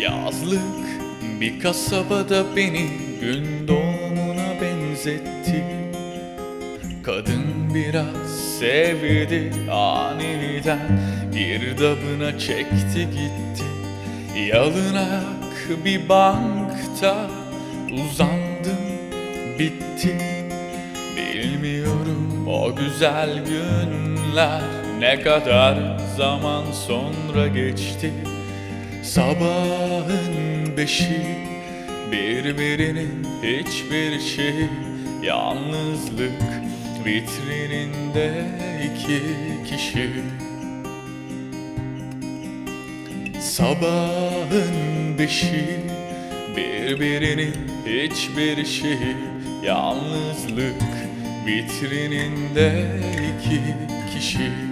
Yazlık bir kasabada beni gün doğumuna benzetti. Kadın biraz sevdi aniden girdabına çekti gitti. Yalın ayak bir bankta uzandım bitti. Bilmiyorum o güzel günler ne kadar zaman sonra geçti Sabahın beşi birbirinin hiçbir şey Yalnızlık vitrininde iki kişi. Sabahın beşi birbirinin hiçbir şey Yalnızlık vitrininde iki kişi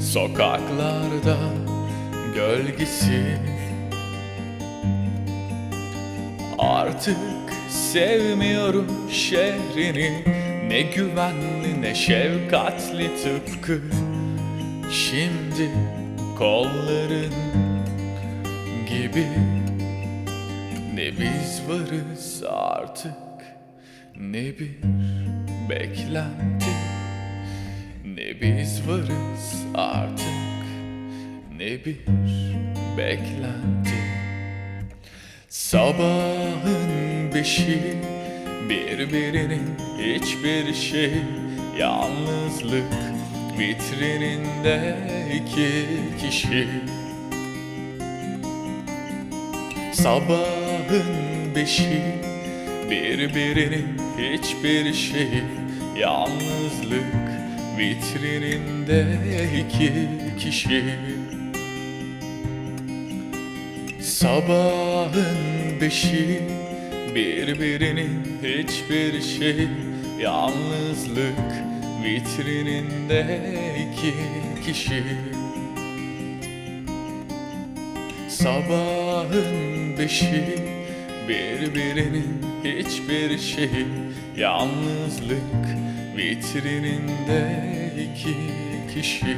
Sokaklarda gölgesi. Artık sevmiyorum şehrini Ne güvenli ne şefkatli tıpkı. Şimdi kolların gibi ne biz varız artık ne bir beklenti Biz varız artık. Ne bir beklenti. Sabahın beşi birbirinin hiçbir şey Yalnızlık vitrininde iki kişi. Sabahın beşi birbirinin hiçbir şey Yalnızlık vitrininde iki kişi. Sabahın beşi birbirinin hiçbir şey Yalnızlık vitrininde iki kişi. Sabahın beşi birbirinin hiçbir şey Yalnızlık vitrininde iki kişi